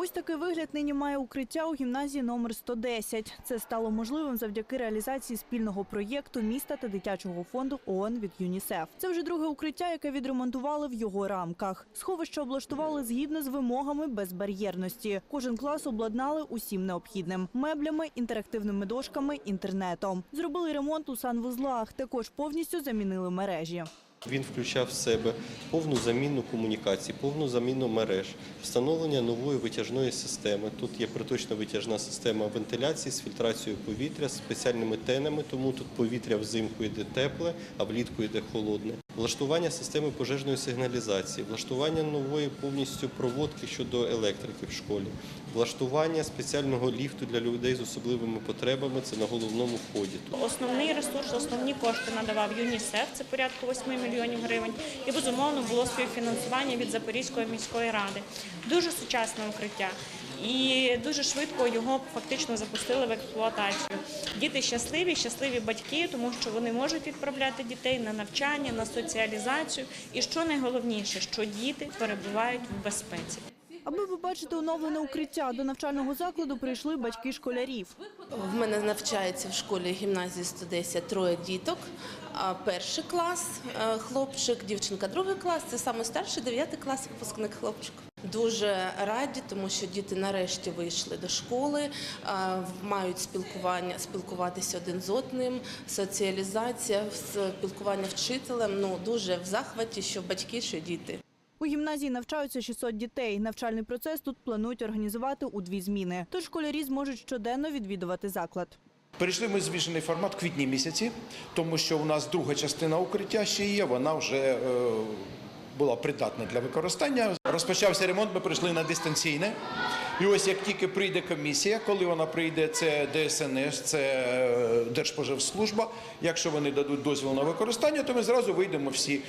Ось такий вигляд нині має укриття у гімназії номер 110. Це стало можливим завдяки реалізації спільного проєкту міста та дитячого фонду ООН від ЮНІСЕФ. Це вже друге укриття, яке відремонтували в його рамках. Сховище облаштували згідно з вимогами безбар'єрності. Кожен клас обладнали усім необхідним: меблями, інтерактивними дошками, інтернетом. Зробили ремонт у санвузлах. Також повністю замінили мережі. Він включав в себе повну заміну комунікацій, повну заміну мереж, встановлення нової витяжної системи. Тут є приточна витяжна система вентиляції з фільтрацією повітря, з спеціальними тенами, тому тут повітря взимку йде тепле, а влітку йде холодне. Влаштування системи пожежної сигналізації, влаштування нової повністю проводки щодо електрики в школі, влаштування спеціального ліфту для людей з особливими потребами. Це на головному вході. Основний ресурс, основні кошти надавав ЮНІСЕФ, це порядку 8 мільйонів гривень. І безумовно було співфінансування від Запорізької міської ради. Дуже сучасне укриття. І дуже швидко його фактично запустили в експлуатацію. Діти щасливі, щасливі батьки, тому що вони можуть відправляти дітей на навчання, на соціалізацію. І що найголовніше, що діти перебувають в безпеці. Аби побачити оновлене укриття, до навчального закладу прийшли батьки школярів. В мене навчається в школі гімназії 110 троє діток. Перший клас е, хлопчик, дівчинка, другий клас це саме старший, дев'ятий клас, випускник хлопчик. Дуже раді, тому що діти нарешті вийшли до школи, е, мають спілкування, спілкуватися один з одним, соціалізація, спілкування вчителем. Ну дуже в захваті, що батьки, що діти. У гімназії навчаються 600 дітей. Навчальний процес тут планують організувати у дві зміни. Тож школярі зможуть щоденно відвідувати заклад. Перейшли ми в формат квітні місяці, тому що у нас друга частина укриття ще є, вона вже е, була придатна для використання. Розпочався ремонт, ми прийшли на дистанційне. І ось як тільки прийде комісія, коли вона прийде, це ДСНС, це е, Держпоживслужба. Якщо вони дадуть дозвіл на використання, то ми зразу вийдемо всі.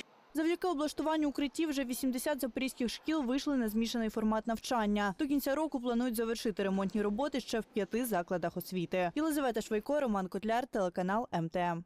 Завдяки облаштуванню укриттів вже 80 запорізьких шкіл вийшли на змішаний формат навчання. До кінця року планують завершити ремонтні роботи ще в п'яти закладах освіти. Єлизавета Швайко, Роман Котляр, телеканал МТМ.